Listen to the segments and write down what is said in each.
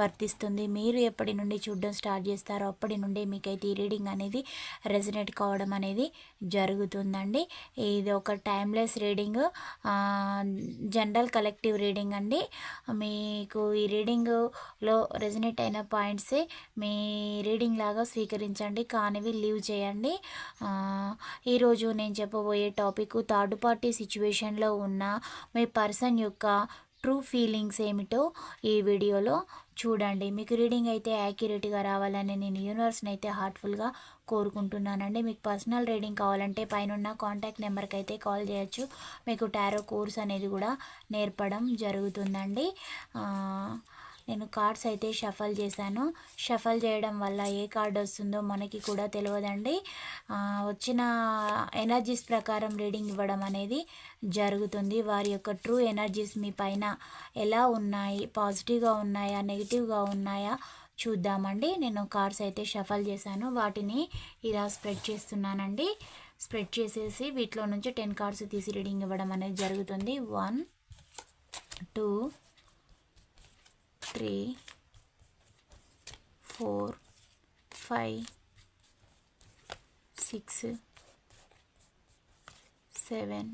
వర్తిస్తుంది. మీరు ఎప్పటి నుండి చూడడం స్టార్ట్ చేస్తారో అప్పటి నుండి మీకైతే ఈ రీడింగ్ అనేది రెజినేట్ కావడం అనేది జరుగుతుందండి. ఇది ఒక timeless reading general collective reading అండి. మీకు ఈ రీడింగ్లో రెజినేట్ అయిన పాయింట్సే మీ రీడింగ్ లాగా స్వీకరించండి కానివి లీవ్ చేయండి. ఈరోజు నేను చెప్పబోయే టాపిక్ థర్డ్ పార్టీ సిచ్యువేషన్లో ఉన్న మీ పర్సన్ యొక్క ట్రూ ఫీలింగ్స్ ఏమిటో ఈ వీడియోలో చూడండి. మీకు రీడింగ్ అయితే యాక్యురేట్గా రావాలని నేను యూనివర్స్ని అయితే హార్ట్ఫుల్గా కోరుకుంటున్నానండి. మీకు పర్సనల్ రీడింగ్ కావాలంటే పైన కాంటాక్ట్ నెంబర్కి అయితే కాల్ చేయొచ్చు. మీకు టారో కోర్స్ అనేది కూడా నేర్పడం జరుగుతుందండి. నేను కార్డ్స్ అయితే షఫల్ చేశాను. షఫల్ చేయడం వల్ల ఏ కార్డ్ వస్తుందో మనకి కూడా తెలియదండి వచ్చిన ఎనర్జీస్ ప్రకారం రీడింగ్ ఇవ్వడం అనేది జరుగుతుంది. వారి యొక్క ట్రూ ఎనర్జీస్ మీ పైన ఎలా ఉన్నాయి పాజిటివ్గా ఉన్నాయా నెగిటివ్గా ఉన్నాయా చూద్దామండి. నేను కార్డ్స్ అయితే షఫల్ చేశాను. వాటిని ఇలా స్ప్రెడ్ చేస్తున్నానండి. స్ప్రెడ్ చేసేసి వీటిలో నుంచి టెన్ కార్డ్స్ తీసి రీడింగ్ ఇవ్వడం అనేది జరుగుతుంది. One two three four five six seven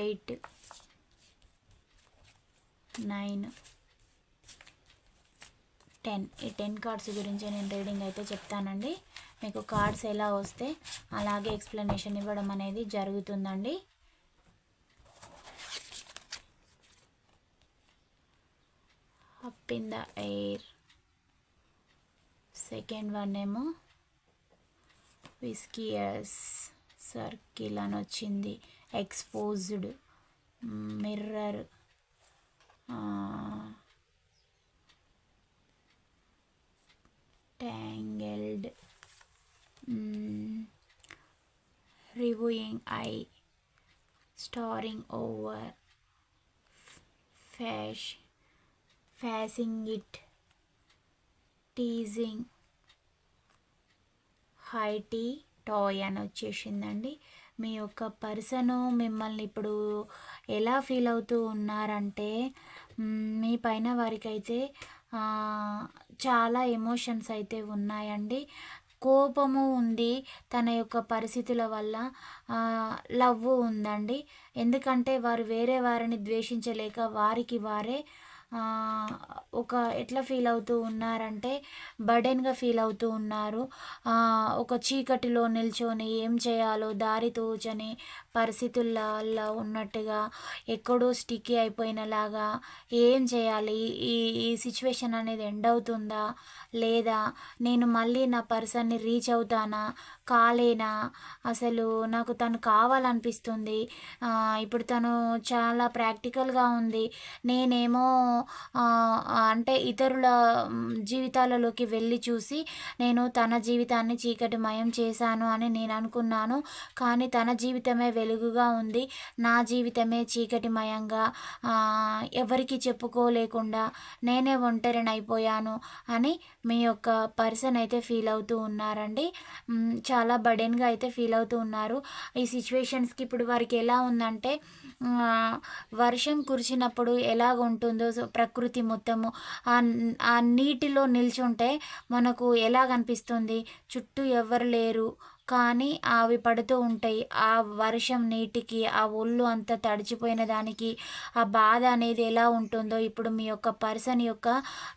eight nine ten. ఈ టెన్ కార్డ్స్ గురించి నేను రీడింగ్ అయితే చెప్తానండి. మీకు కార్డ్స్ ఎలా వస్తే అలాగే ఎక్స్ప్లెనేషన్ ఇవ్వడం అనేది జరుగుతుందండి. Up in the air. Second one ఏమో? విస్కియస్ సర్కిల్ అని వచ్చింది. Exposed mirror. Tangled. Reviewing I. Staring over. ఫ్యాష్. Facing it teasing high tea toy అని వచ్చేసిందండి. మీ యొక్క పర్సను మిమ్మల్ని ఇప్పుడు ఎలా ఫీల్ అవుతూ ఉన్నారంటే మీ పైన వారికైతే చాలా ఎమోషన్స్ అయితే ఉన్నాయండి. కోపము ఉంది తన యొక్క పరిస్థితుల వల్ల లవ్ ఉందండి. ఎందుకంటే వారు వేరే వారిని ద్వేషించలేక వారికి వారే ఒక ఎట్లా ఫీల్ అవుతూ ఉన్నారంటే బర్డెన్గా ఫీల్ అవుతూ ఉన్నారు. ఒక చీకటిలో నిల్చొని ఏం చేయాలో దారి తోచని పరిస్థితుల్లో ఉన్నట్టుగా ఎక్కడో స్టిక్కీ అయిపోయినలాగా ఏం చేయాలి? ఈ ఈ సిచ్యువేషన్ అనేది ఎండ్ అవుతుందా? లేదా నేను మళ్ళీ నా పర్సన్ని రీచ్ అవుతానా? కాలేనా? అసలు నాకు తను కావాలనిపిస్తుంది. ఇప్పుడు తను చాలా ప్రాక్టికల్గా ఉంది. నేనేమో అంటే ఇతరుల జీవితాలలోకి వెళ్ళి చూసి నేను తన జీవితాన్ని చీకటిమయం చేశాను అని నేను అనుకున్నాను. కానీ తన జీవితమే వెలుగుగా ఉంది. నా జీవితమే చీకటిమయంగా ఎవరికి చెప్పుకోలేకుండా నేనే ఒంటరిని అయిపోయాను అని మీ యొక్క పర్సన్ అయితే ఫీల్ అవుతూ ఉన్నారండి. చాలా బడెన్గా అయితే ఫీల్ అవుతూ ఉన్నారు. ఈ సిచ్యువేషన్స్కి ఇప్పుడు వారికి ఎలా ఉందంటే వర్షం కురిచినప్పుడు ఎలాగ ఉంటుందో ప్రకృతి మొత్తము ఆ నీటిలో నిల్చుంటే మనకు ఎలాగనిపిస్తుంది చుట్టూ ఎవరు లేరు. కానీ అవి పడుతూ ఉంటాయి. ఆ వర్షం నీటికి ఆ ఒళ్ళు అంతా తడిచిపోయిన దానికి ఆ బాధ అనేది ఎలా ఉంటుందో ఇప్పుడు మీ యొక్క పర్సన్ యొక్క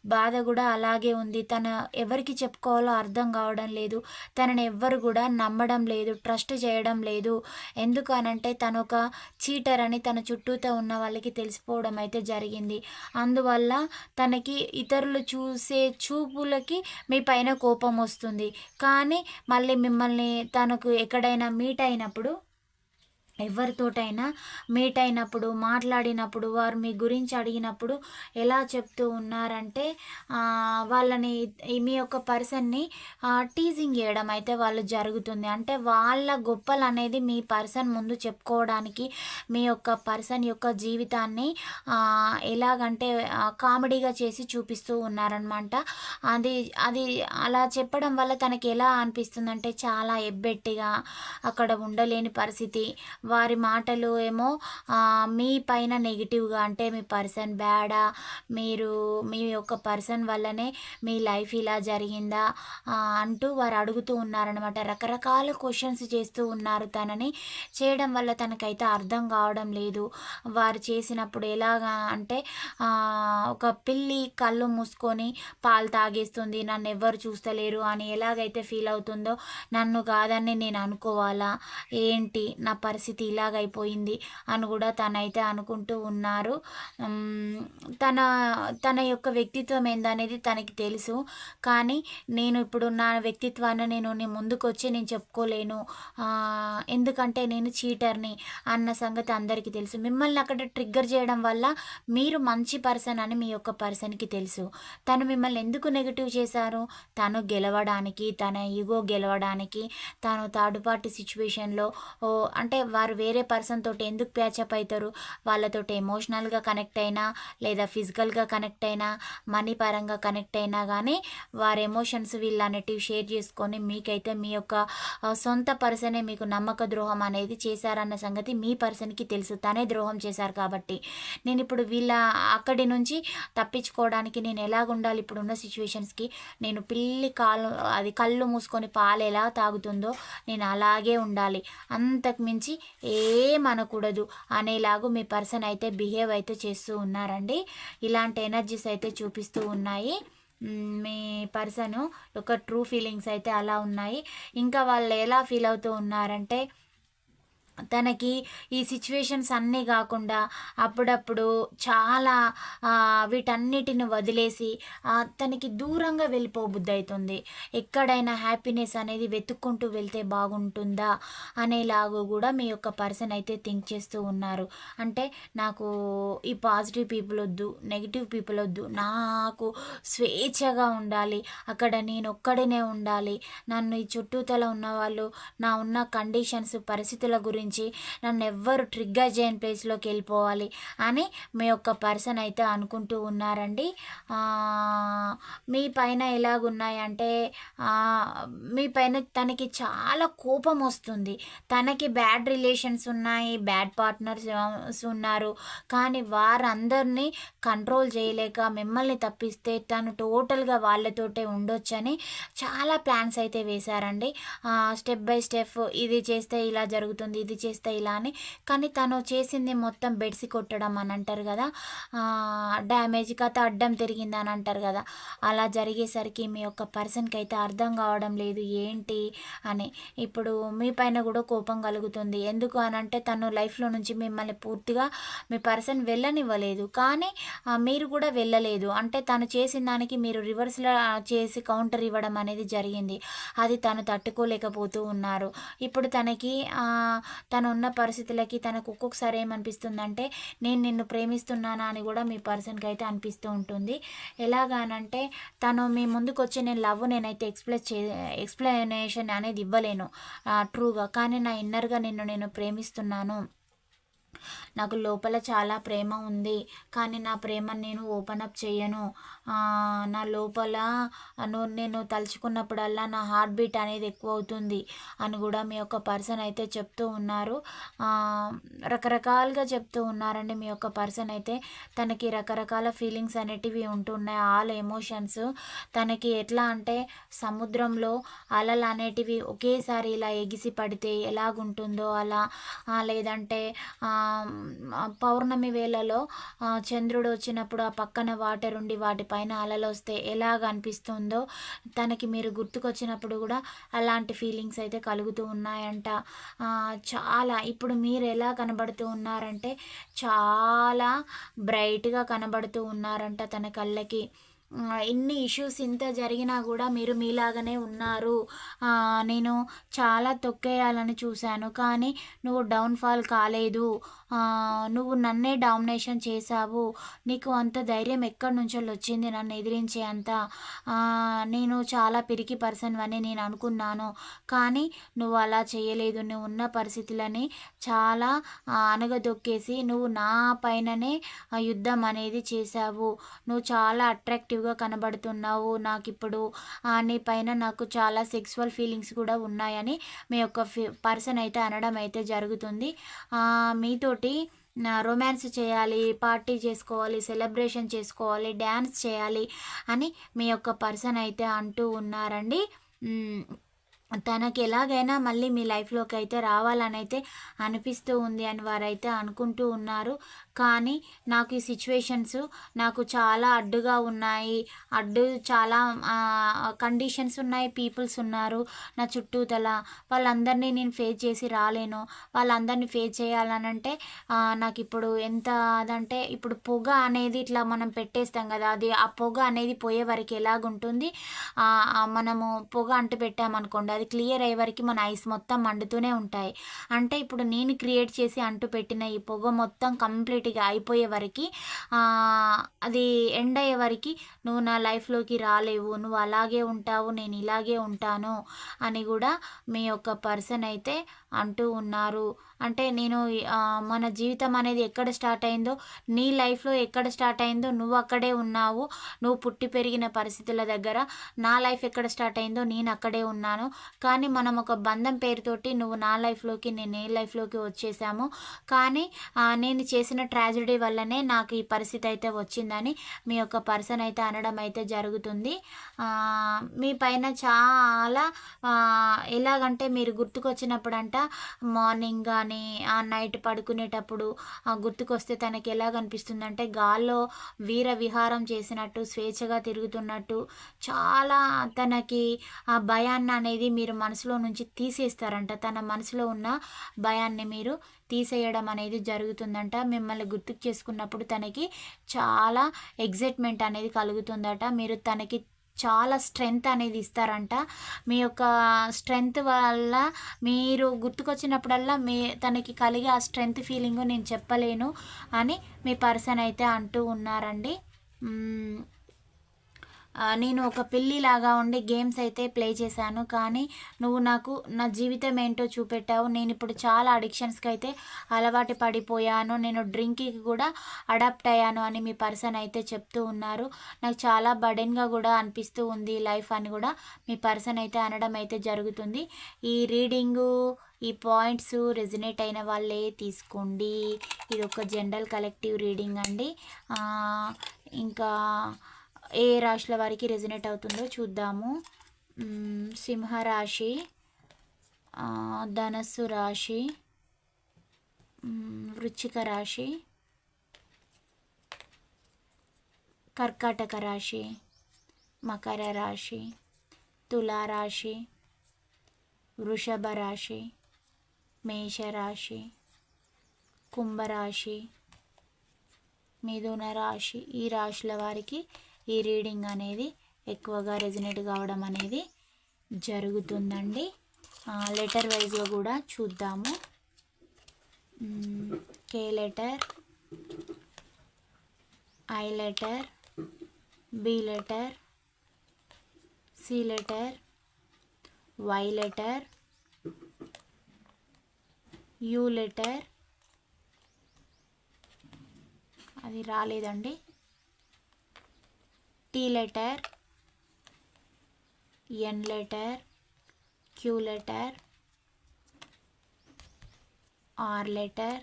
బాధ కూడా అలాగే ఉంది. తన ఎవరికి చెప్పుకోవాలో అర్థం కావడం లేదు. తనని ఎవ్వరు కూడా నమ్మడం లేదు ట్రస్ట్ చేయడం లేదు. ఎందుకనంటే తను ఒక చీటర్ అని తన చుట్టూతో ఉన్న వాళ్ళకి తెలిసిపోవడం అయితే జరిగింది. అందువల్ల తనకి ఇతరులు చూసే చూపులకి మీ పైన కోపం వస్తుంది. కానీ మళ్ళీ మిమ్మల్ని తనకు ఎక్కడైనా మీట్ అయినప్పుడు ఎవరితోటైనా మీట్ అయినప్పుడు మాట్లాడినప్పుడు వారు మీ గురించి అడిగినప్పుడు ఎలా చెప్తూ ఉన్నారంటే వాళ్ళని మీ యొక్క పర్సన్ని టీజింగ్ చేయడం అయితే వాళ్ళు జరుగుతుంది. అంటే వాళ్ళ గొప్పలు అనేది మీ పర్సన్ ముందు చెప్పుకోవడానికి మీ యొక్క పర్సన్ యొక్క జీవితాన్ని ఎలాగంటే కామెడీగా చేసి చూపిస్తూ ఉన్నారనమాట అది అది అలా చెప్పడం వల్ల తనకి ఎలా అనిపిస్తుందంటే చాలా ఎబ్బెట్టిగా అక్కడ ఉండలేని పరిస్థితి వారి మాటలు ఏమో మీ పైన నెగిటివ్గా అంటే మీ పర్సన్ బ్యాడా మీరు మీ యొక్క పర్సన్ వల్లనే మీ లైఫ్ ఇలా జరిగిందా అంటూ వారు అడుగుతూ ఉన్నారనమాట రకరకాల క్వశ్చన్స్ చేస్తూ ఉన్నారు తనని. చేయడం వల్ల తనకైతే అర్థం కావడం లేదు. వారు చేసినప్పుడు ఎలాగా అంటే ఒక పిల్లి కళ్ళు మూసుకొని పాలు తాగేస్తుంది నన్ను ఎవరు చూస్తలేరు అని ఎలాగైతే ఫీల్ అవుతుందో నన్ను కాదని నేను అనుకోవాలా? ఏంటి? నా పరిస్థితి ఇలాగైపోయింది అని కూడా తనైతే అనుకుంటూ ఉన్నారు. తన తన యొక్క వ్యక్తిత్వం ఏందనేది తనకి తెలుసు. కానీ నేను ఇప్పుడు నా వ్యక్తిత్వాన్ని నేను ముందుకొచ్చి ముందుకు వచ్చి నేను చెప్పుకోలేను. ఎందుకంటే నేను చీటర్ని అన్న సంగతి అందరికీ తెలుసు. మిమ్మల్ని అక్కడ ట్రిగ్గర్ చేయడం వల్ల మీరు మంచి పర్సన్ అని మీ యొక్క పర్సన్కి తెలుసు. తను మిమ్మల్ని ఎందుకు నెగిటివ్ చేశారు? తను గెలవడానికి తన ఈగో గెలవడానికి తను థర్డ్ పార్టీ సిచ్యువేషన్లో అంటే వారు వేరే పర్సన్ తోటి ఎందుకు ప్యాచప్ అవుతారు వాళ్ళతోటి ఎమోషనల్గా కనెక్ట్ అయినా లేదా ఫిజికల్గా కనెక్ట్ అయినా మనీ పరంగా కనెక్ట్ అయినా కానీ వారి ఎమోషన్స్ వీళ్ళు అనేటివి షేర్ చేసుకొని మీకైతే మీ యొక్క సొంత పర్సనే మీకు నమ్మక ద్రోహం అనేది చేశారన్న సంగతి మీ పర్సన్కి తెలుసు. తనే ద్రోహం చేశారు కాబట్టి. నేను ఇప్పుడు వీళ్ళ అక్కడి నుంచి తప్పించుకోవడానికి నేను ఎలాగుండాలి ఇప్పుడున్న సిచ్యువేషన్స్కి నేను పిల్లి కాలు అది కళ్ళు మూసుకొని పాలు ఎలా తాగుతుందో నేను అలాగే ఉండాలి. అంతకు మించి ఏమనకూడదు అనేలాగా మీ పర్సన్ అయితే బిహేవ్ అయితే చేస్తూ ఉన్నారండి. ఇలాంటి ఎనర్జీస్ అయితే చూపిస్తూ ఉన్నాయి. మీ పర్సన్ యొక్క ట్రూ ఫీలింగ్స్ అయితే అలా ఉన్నాయి. ఇంకా వాళ్ళు ఎలా ఫీల్ అవుతూ ఉన్నారంటే తనకి ఈ సిచ్యువేషన్స్ అన్నీ కాకుండా అప్పుడప్పుడు చాలా వీటన్నిటిని వదిలేసి తనకి దూరంగా వెళ్ళిపోబుద్ధి అవుతుంది ఎక్కడైనా హ్యాపీనెస్ అనేది వెతుక్కుంటూ వెళ్తే బాగుంటుందా అనేలాగా కూడా మీ యొక్క పర్సన్ అయితే థింక్ చేస్తూ ఉన్నారు. అంటే నాకు ఈ పాజిటివ్ పీపుల్ వద్దు నెగిటివ్ పీపుల్ వద్దు నాకు స్వేచ్ఛగా ఉండాలి అక్కడ నేను ఒక్కడనే ఉండాలి నన్ను ఈ చుట్టూతల ఉన్న వాళ్ళు నా ఉన్న కండిషన్స్ పరిస్థితుల గురించి గురించి నన్ను ఎవ్వరు ట్రిగ్గర్ చేయని ప్లేస్లోకి వెళ్ళిపోవాలి అని మీ యొక్క పర్సన్ అయితే అనుకుంటూ ఉన్నారండి. మీ పైన ఎలాగున్నాయంటే మీ పైన తనకి చాలా కోపం వస్తుంది. తనకి బ్యాడ్ రిలేషన్స్ ఉన్నాయి బ్యాడ్ పార్ట్నర్స్ ఉన్నారు. కానీ వారందరినీ కంట్రోల్ చేయలేక మిమ్మల్ని తప్పిస్తే తను టోటల్గా వాళ్ళతోటే ఉండొచ్చని చాలా ప్లాన్స్ అయితే వేశారండి. స్టెప్ బై స్టెప్ ఇది చేస్తే ఇలా జరుగుతుంది ఇది ఇది చేస్తే ఇలా అని కానీ తను చేసింది మొత్తం బెడ్సి కొట్టడం అని అంటారు కదా. డ్యామేజ్ కథ అడ్డం తిరిగింది అని అంటారు కదా. అలా జరిగేసరికి మీ యొక్క పర్సన్కి అయితే అర్థం కావడం లేదు ఏంటి అని. ఇప్పుడు మీ పైన కూడా కోపం కలుగుతుంది. ఎందుకు అని అంటే తను లైఫ్లో నుంచి మిమ్మల్ని పూర్తిగా మీ పర్సన్ వెళ్ళనివ్వలేదు. కానీ మీరు కూడా వెళ్ళలేదు. అంటే తను చేసిన దానికి మీరు రివర్స్లో చేసి కౌంటర్ ఇవ్వడం అనేది జరిగింది. అది తను తట్టుకోలేకపోతూ ఉన్నారు. ఇప్పుడు తనకి తను ఉన్న పరిస్థితులకి తనకు ఒక్కొక్కసారి ఏమనిపిస్తుందంటే నేను నిన్ను ప్రేమిస్తున్నానా అని కూడా మీ పర్సన్కి అయితే అనిపిస్తూ ఉంటుంది. ఎలాగానంటే తను మీ ముందుకు వచ్చి నేను లవ్ నేనైతే ఎక్స్ప్లెయిన్ చే ఎక్స్ప్లెనేషన్ అనేది ఇవ్వలేను. ట్రూగా కానీ నా ఇన్నర్గా నిన్ను నేను ప్రేమిస్తున్నాను. నాకు లోపల చాలా ప్రేమ ఉంది కానీ నా ప్రేమ నేను ఓపెన్ అప్ చేయను నా లోపల నేను తలుచుకున్నప్పుడల్లా నా హార్ట్ బీట్ అనేది ఎక్కువ అవుతుంది అని కూడా మీ యొక్క పర్సన్ అయితే చెప్తూ ఉన్నారు. రకరకాలుగా చెప్తూ ఉన్నారండి మీ యొక్క పర్సన్ అయితే. తనకి రకరకాల ఫీలింగ్స్ అనేటివి ఉంటున్నాయి ఆల్ ఎమోషన్స్. తనకి ఎట్లా అంటే సముద్రంలో అలలు అనేటివి ఒకేసారి ఇలా ఎగిసి పడితే ఎలాగుంటుందో అలా లేదంటే పౌర్ణమి వేళలో చంద్రుడు వచ్చినప్పుడు ఆ పక్కన వాటర్ ఉండి వాటిపైన అలలు వస్తే ఎలాగ అనిపిస్తుందో తనకి మీరు గుర్తుకొచ్చినప్పుడు కూడా అలాంటి ఫీలింగ్స్ అయితే కలుగుతూ ఉన్నాయంట. చాలా. ఇప్పుడు మీరు ఎలా కనబడుతూ ఉన్నారంటే చాలా బ్రైట్గా కనబడుతూ ఉన్నారంట తన కళ్ళకి. ఎన్ని ఇష్యూస్ ఇంత జరిగినా కూడా మీరు మీలాగానే ఉన్నారు. నేను చాలా తొక్కేయాలని చూశాను. కానీ నువ్వు డౌన్ఫాల్ కాలేదు. నువ్వు నన్నే డామినేషన్ చేశావు. నీకు అంత ధైర్యం ఎక్కడి నుంచో వచ్చింది నన్ను ఎదిరించే అంత. నేను చాలా పిరికి పర్సన్ అని నేను అనుకున్నాను. కానీ నువ్వు అలా చేయలేదు. నువ్వు ఉన్న పరిస్థితులని చాలా అనగదొక్కేసి నువ్వు నా పైననే యుద్ధం అనేది చేశావు. నువ్వు చాలా అట్రాక్టివ్గా కనబడుతున్నావు నాకు ఇప్పుడు నీ పైన నాకు చాలా సెక్సువల్ ఫీలింగ్స్ కూడా ఉన్నాయని మీ యొక్క పర్సన్ అయితే అనడం అయితే జరుగుతుంది. మీతో తోటి రొమాన్స్ చేయాలి పార్టీ చేసుకోవాలి సెలబ్రేషన్ చేసుకోవాలి డ్యాన్స్ చేయాలి అని మీ యొక్క పర్సన్ అయితే అంటూ ఉన్నారండి. తనకి ఎలాగైనా మళ్ళీ మీ లైఫ్లోకి అయితే రావాలని అయితే అనిపిస్తూ ఉంది అని వారైతే అనుకుంటూ ఉన్నారు. కానీ నాకు ఈ సిచ్యువేషన్స్ నాకు చాలా అడ్డుగా ఉన్నాయి. అడ్డు చాలా కండిషన్స్ ఉన్నాయి. పీపుల్స్ ఉన్నారు నా చుట్టూతల. వాళ్ళందరినీ నేను ఫేస్ చేసి రాలేను. వాళ్ళందరినీ ఫేస్ చేయాలనంటే నాకు ఇప్పుడు ఎంత అదంటే ఇప్పుడు పొగ అనేది ఇట్లా మనం పెట్టేస్తాం కదా. అది ఆ పొగ అనేది పోయే వరకు ఎలాగుంటుంది? మనము పొగ అంటు పెట్టామనుకోండి అది క్లియర్ అయ్యే వరకు మన ఐస్ మొత్తం మండుతూనే ఉంటాయి. అంటే ఇప్పుడు నేను క్రియేట్ చేసి అంటు పెట్టిన ఈ పొగ మొత్తం కంప్లీట్ కంప్లీట్గా అయిపోయే వరకు అది ఎండ్ అయ్యే వరకు నువ్వు నా లైఫ్లోకి రాలేవు నువ్వు అలాగే ఉంటావు నేను ఇలాగే ఉంటాను అని కూడా మీ యొక్క పర్సన్ అయితే అంటూ ఉన్నారు. అంటే నేను మన జీవితం అనేది ఎక్కడ స్టార్ట్ అయిందో నీ లైఫ్లో ఎక్కడ స్టార్ట్ అయిందో నువ్వు అక్కడే ఉన్నావు. నువ్వు పుట్టి పెరిగిన పరిస్థితుల దగ్గర నా లైఫ్ ఎక్కడ స్టార్ట్ అయిందో నేను అక్కడే ఉన్నాను. కానీ మనం ఒక బంధం పేరుతోటి నువ్వు నా లైఫ్లోకి నేను ఏ లైఫ్లోకి వచ్చేసాము. కానీ నేను చేసిన ట్రాజడీ వల్లనే నాకు ఈ పరిస్థితి అయితే వచ్చిందని మీ యొక్క పర్సన్ అయితే అనడం అయితే జరుగుతుంది. మీ పైన చాలా ఎలాగంటే మీరు గుర్తుకొచ్చినప్పుడంట మార్నింగ్ కానీ ఆ నైట్ పడుకునేటప్పుడు ఆ గుర్తుకొస్తే తనకి ఎలా కనిపిస్తుందంటే గాల్లో వీర విహారం చేసినట్టు స్వేచ్ఛగా తిరుగుతున్నట్టు చాలా తనకి ఆ భయాన్ని అనేది మీరు మనసులో నుంచి తీసేస్తారంట. తన మనసులో ఉన్న భయాన్ని మీరు తీసేయడం అనేది జరుగుతుందంట. మిమ్మల్ని గుర్తుకు చేసుకున్నప్పుడు తనకి చాలా ఎగ్జైట్మెంట్ అనేది కలుగుతుందట. మీరు తనకి చాలా స్ట్రెంగ్త్ అనేది ఇస్తారంట. మీ యొక్క స్ట్రెంగ్త్ వల్ల మీరు గుర్తుకొచ్చినప్పుడల్లా మీ తనకి కలిగే ఆ స్ట్రెంగ్త్ ఫీలింగ్ నేను చెప్పలేను అని మీ పర్సన్ అయితే అంటూ ఉన్నారండి. నేను ఒక పిల్లిలాగా ఉండి గేమ్స్ అయితే ప్లే చేశాను. కానీ నువ్వు నాకు నా జీవితం ఏంటో చూపెట్టావు. నేను ఇప్పుడు చాలా అడిక్షన్స్కి అయితే అలవాటు పడిపోయాను. నేను డ్రింక్కి కూడా అడాప్ట్ అయ్యాను అని మీ పర్సన్ అయితే చెప్తూ ఉన్నారు. నాకు చాలా బడెన్గా కూడా అనిపిస్తూ ఉంది లైఫ్ అని కూడా మీ పర్సన్ అయితే అనడం అయితే జరుగుతుంది. ఈ రీడింగు ఈ పాయింట్స్ రెజినేట్ అయిన వాళ్ళే తీసుకోండి. ఇది ఒక జనరల్ కలెక్టివ్ రీడింగ్ అండి. ఇంకా ఏ రాశుల వారికి రెజినేట్ అవుతుందో చూద్దాము. సింహరాశి ధనస్సు రాశి వృచ్చిక రాశి కర్కాటక రాశి మకర రాశి తులారాశి వృషభ రాశి మేషరాశి కుంభరాశి మిథున రాశి ఈ రాశుల వారికి ఈ రీడింగ్ అనేది ఎక్కువగా రెజినేట్ కావడం అనేది జరుగుతుందండి. లెటర్ వైజ్గా కూడా చూద్దాము. K letter I letter B letter C letter Y letter U letter. అది రాలేదండి. T letter N letter Q letter R letter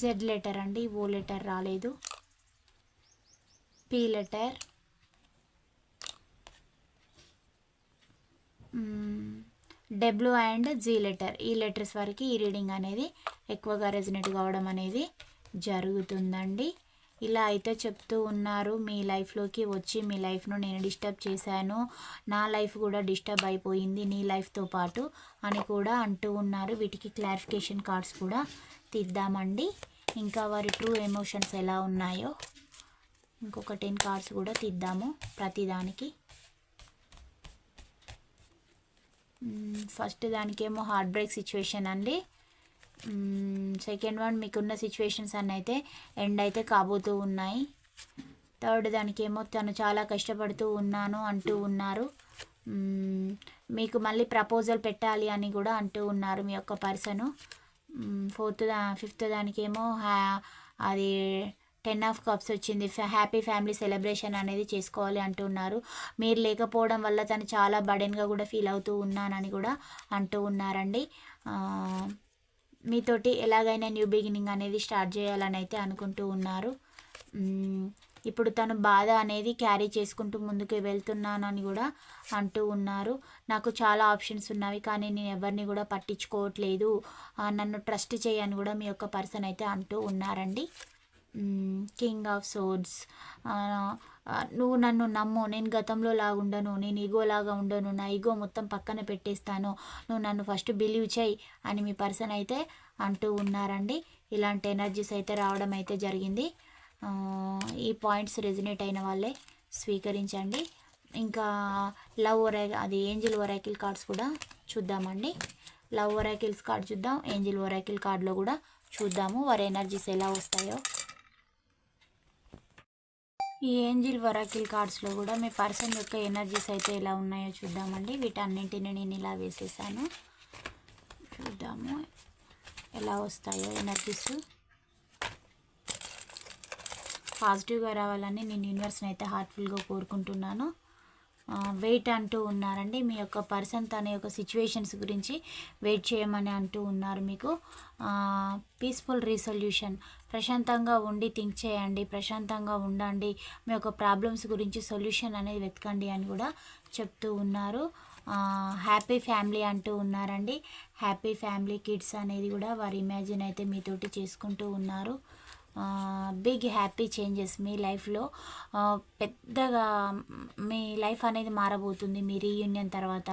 Z letter అండి ఓ లెటర్ రాలేదు. P letter W and G letter. ఈ letters వరకు ఈ reading అనేది ఎక్కువగా resonate కావడం అనేది జరుగుతుందండి. ఇలా అయితే చెప్తూ ఉన్నారు. మీ లైఫ్లోకి వచ్చి మీ లైఫ్ను నేను డిస్టర్బ్ చేశాను. నా లైఫ్ కూడా డిస్టర్బ్ అయిపోయింది నీ లైఫ్తో పాటు అని కూడా అంటూ ఉన్నారు. వీటికి క్లారిఫికేషన్ కార్డ్స్ కూడా తీద్దామండి. ఇంకా వారి ట్రూ ఎమోషన్స్ ఎలా ఉన్నాయో ఇంకొక టెన్ కార్డ్స్ కూడా తీద్దాము ప్రతిదానికి. ఫస్ట్ దానికేమో హార్ట్ బ్రేక్ సిచ్యువేషన్ అండి. సెకండ్ వన్ మీకున్న సిచ్యువేషన్స్ అన్నీ అయితే ఎండ్ అయితే కాబోతూ ఉన్నాయి. థర్డ్ దానికేమో తను చాలా కష్టపడుతూ ఉన్నాను అంటూ ఉన్నారు. మీకు మళ్ళీ ప్రపోజల్ పెట్టాలి అని కూడా అంటూ ఉన్నారు మీ యొక్క పర్సను ఫోర్త్ దా ఫిఫ్త్ దానికేమో హ్యా అది టెన్ ఆఫ్ కప్స్ వచ్చింది. హ్యాపీ ఫ్యామిలీ సెలబ్రేషన్ అనేది చేసుకోవాలి అంటున్నారు మీరు లేకపోవడం వల్ల తను చాలా బడెన్గా కూడా ఫీల్ అవుతూ ఉన్నానని కూడా అంటూ ఉన్నారండి. మీతోటి ఎలాగైనా న్యూ బిగినింగ్ అనేది స్టార్ట్ చేయాలని అయితే అనుకుంటూ ఉన్నారు. ఇప్పుడు తను బాధ అనేది క్యారీ చేసుకుంటూ ముందుకు వెళ్తున్నానని కూడా అంటూ ఉన్నారు. నాకు చాలా ఆప్షన్స్ ఉన్నవి కానీ నేను ఎవరిని కూడా పట్టించుకోవట్లేదు. నన్ను ట్రస్ట్ చేయని కూడా మీ యొక్క పర్సన్ అయితే అంటూ ఉన్నారండి. కింగ్ ఆఫ్ సోడ్స్ నువ్వు నన్ను నమ్ము. నేను గతంలో లాగా ఉండను నేను ఇగోలాగా ఉండను. నా ఈగో మొత్తం పక్కన పెట్టేస్తాను. నువ్వు నన్ను ఫస్ట్ బిలీవ్ చేయి అని మీ పర్సన్ అయితే అంటూ ఉన్నారండి. ఇలాంటి ఎనర్జీస్ అయితే రావడం అయితే జరిగింది. ఈ పాయింట్స్ రెజినేట్ అయిన వాళ్ళే స్వీకరించండి. ఇంకా లవ్ ఒరా అది ఏంజిల్ ఒరాకిల్ కార్డ్స్ కూడా చూద్దామండి. లవ్ ఒరాకిల్స్ కార్డ్ చూద్దాం. ఏంజిల్ ఒరాకిల్ కార్డ్లో కూడా చూద్దాము. వారి ఎనర్జీస్ ఎలా వస్తాయో. ఈ ఏంజిల్ వరాకిల్ కార్డ్స్లో కూడా మీ పర్సన్ యొక్క ఎనర్జీస్ అయితే ఎలా ఉన్నాయో చూద్దామండి. వీటన్నింటిని నేను ఇలా వేసేసాను. చూద్దాము ఎలా వస్తాయో ఎనర్జీస్. పాజిటివ్గా రావాలని నేను యూనివర్స్ని అయితే హార్ట్ఫుల్గా కోరుకుంటున్నాను. వెయిట్ అంటూ ఉన్నారండి. మీ యొక్క పర్సన్ తన యొక్క సిచ్యువేషన్స్ గురించి వెయిట్ చేయమని అంటూ ఉన్నారు మీకు. పీస్ఫుల్ రీసొల్యూషన్ ప్రశాంతంగా ఉండి థింక్ చేయండి. ప్రశాంతంగా ఉండండి. మీ యొక్క ప్రాబ్లమ్స్ గురించి సొల్యూషన్ అనేది వెతకండి అని కూడా చెప్తూ ఉన్నారు. హ్యాపీ ఫ్యామిలీ అంటూ ఉన్నారండి. హ్యాపీ ఫ్యామిలీ కిడ్స్ అనేది కూడా వారి ఇమాజిన్ అయితే మీతోటి చేసుకుంటూ ఉన్నారు. బిగ్ హ్యాపీ చేంజెస్ మీ లైఫ్లో పెద్దగా మీ లైఫ్ అనేది మారబోతుంది మీ రీయూనియన్ తర్వాత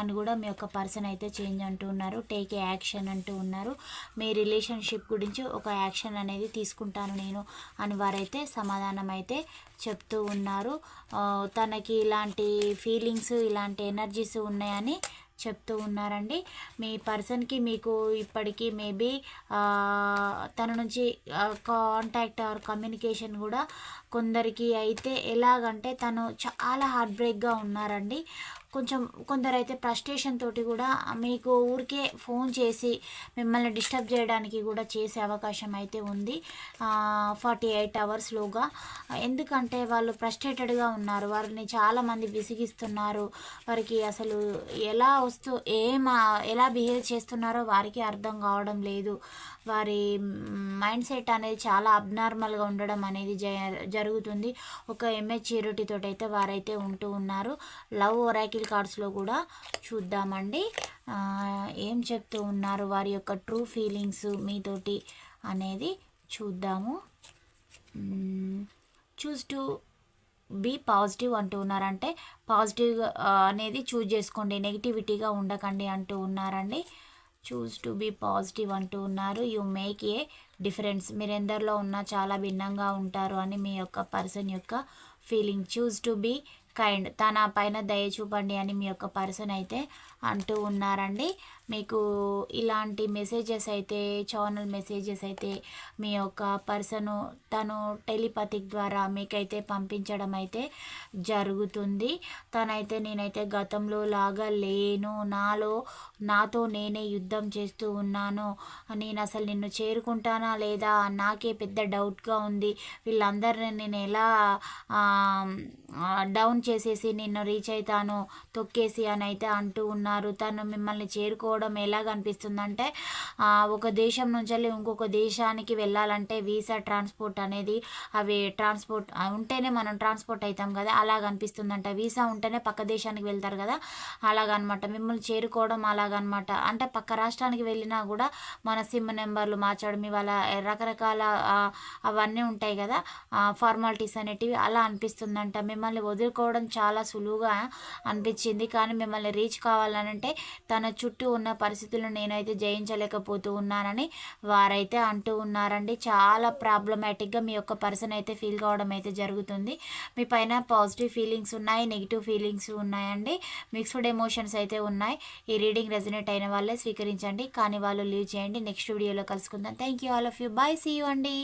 అని కూడా మీ యొక్క పర్సన్ అయితే చేంజ్ అంటూ ఉన్నారు టేక్ ఏ యాక్షన్ అంటూ ఉన్నారు. మీ రిలేషన్షిప్ గురించి ఒక యాక్షన్ అనేది తీసుకుంటాను నేను అని వారైతే సమాధానం అయితే చెప్తూ ఉన్నారు. తనకి ఇలాంటి ఫీలింగ్స్ ఇలాంటి ఎనర్జీస్ ఉన్నాయని చెప్తూ ఉన్నారండి. మీ పర్సన్కి మీకు ఇప్పటికీ మేబీ తన నుంచి కాంటాక్ట్ ఆర్ కమ్యూనికేషన్ కూడా కొందరికి అయితే ఎలాగంటే తను చాలా హార్ట్ బ్రేక్గా ఉన్నారండి. కొంచెం కొందరైతే ఫ్రస్ట్రేషన్ తోటి కూడా మీకు ఊరికే ఫోన్ చేసి మిమ్మల్ని డిస్టర్బ్ చేయడానికి కూడా చేసే అవకాశం అయితే ఉంది ఫార్టీ ఎయిట్ అవర్స్లోగా ఎందుకంటే వాళ్ళు ఫ్రస్ట్రేటెడ్గా ఉన్నారు. వారిని చాలామంది విసిగిస్తున్నారు. వారికి అసలు ఎలా వస్తూ ఏం ఎలా బిహేవ్ చేస్తున్నారో వారికి అర్థం కావడం లేదు. వారి మైండ్ సెట్ అనేది చాలా అబ్నార్మల్గా ఉండడం అనేది జ- జరుగుతుంది. ఒక ఎమ్మెచ్యూరిటీ తోటి అయితే వారైతే ఉంటూ ఉన్నారు. లవ్ ఒరాకిల్ కార్డ్స్లో కూడా చూద్దామండి. ఏం చెప్తూ ఉన్నారు? వారి యొక్క ట్రూ ఫీలింగ్స్ మీతోటి అనేది చూద్దాము. చూస్ టు బీ పాజిటివ్ అంటూ ఉన్నారంటే పాజిటివ్ అనేది చూజ్ చేసుకోండి. నెగిటివిటీగా ఉండకండి అంటూ ఉన్నారండి. చూస్ టు బీ పాజిటివ్ అంటూ ఉన్నారు. You make a difference. మీరు ఎందరిలో ఉన్నా చాలా భిన్నంగా ఉంటారు అని మీ యొక్క పర్సన్ యొక్క feeling. Choose to be kind. తన పైన దయ చూపండి అని మీ యొక్క పర్సన్ అయితే అంటూ ఉన్నారండి. మీకు ఇలాంటి మెసేజెస్ అయితే ఛానల్ మెసేజెస్ అయితే మీ యొక్క పర్సను తను టెలిపతిక్ ద్వారా మీకైతే పంపించడం అయితే జరుగుతుంది. తనైతే నేనైతే గతంలో లాగా లేను. నాలో నాతో నేనే యుద్ధం చేస్తూ ఉన్నాను. నేను అసలు నిన్ను చేరుకుంటానా లేదా? నాకే పెద్ద డౌట్గా ఉంది. వీళ్ళందరిని నేను ఎలా డౌన్ చేసేసి నిన్ను రీచ్ అవుతాను తొక్కేసి అని అయితే అంటూ ఉన్నారు. తను మిమ్మల్ని చేరుకోవడం ఎలా కనిపిస్తుందంటే ఒక దేశం నుంచి వెళ్ళి ఇంకొక దేశానికి వెళ్ళాలంటే వీసా ట్రాన్స్పోర్ట్ అనేది అవి ట్రాన్స్పోర్ట్ ఉంటేనే మనం ట్రాన్స్పోర్ట్ అవుతాం కదా అలాగ అనిపిస్తుందంట వీసా ఉంటేనే పక్క దేశానికి వెళ్తారు కదా అలాగనమాట. మిమ్మల్ని చేరుకోవడం అలాగనమాట. అంటే పక్క రాష్ట్రానికి వెళ్ళినా కూడా మన సిమ్ నెంబర్లు మార్చడం ఇవాళ రకరకాల అవన్నీ ఉంటాయి కదా ఫార్మాలిటీస్ అనేటివి అలా అనిపిస్తుందంట. మిమ్మల్ని వదులుకోవడం చాలా సులువుగా అనిపించింది కానీ మిమ్మల్ని రీచ్ కావాలని ఉన్నానంటే తన చుట్టూ ఉన్న పరిస్థితులను నేనైతే జయించలేకపోతూ ఉన్నానని వారైతే అంటూ ఉన్నారండి. చాలా ప్రాబ్లమాటిక్గా మీ యొక్క పర్సన్ అయితే ఫీల్ కావడం అయితే జరుగుతుంది. మీ పైన పాజిటివ్ ఫీలింగ్స్ ఉన్నాయి నెగిటివ్ ఫీలింగ్స్ ఉన్నాయండి. మిక్స్డ్ ఎమోషన్స్ అయితే ఉన్నాయి. ఈ రీడింగ్ రెజినేట్ అయిన వాళ్ళే స్వీకరించండి. కానీ వాళ్ళు లీవ్ చేయండి. నెక్స్ట్ వీడియోలో కలుసుకుందాం. Thank you all of you bye see you అండి.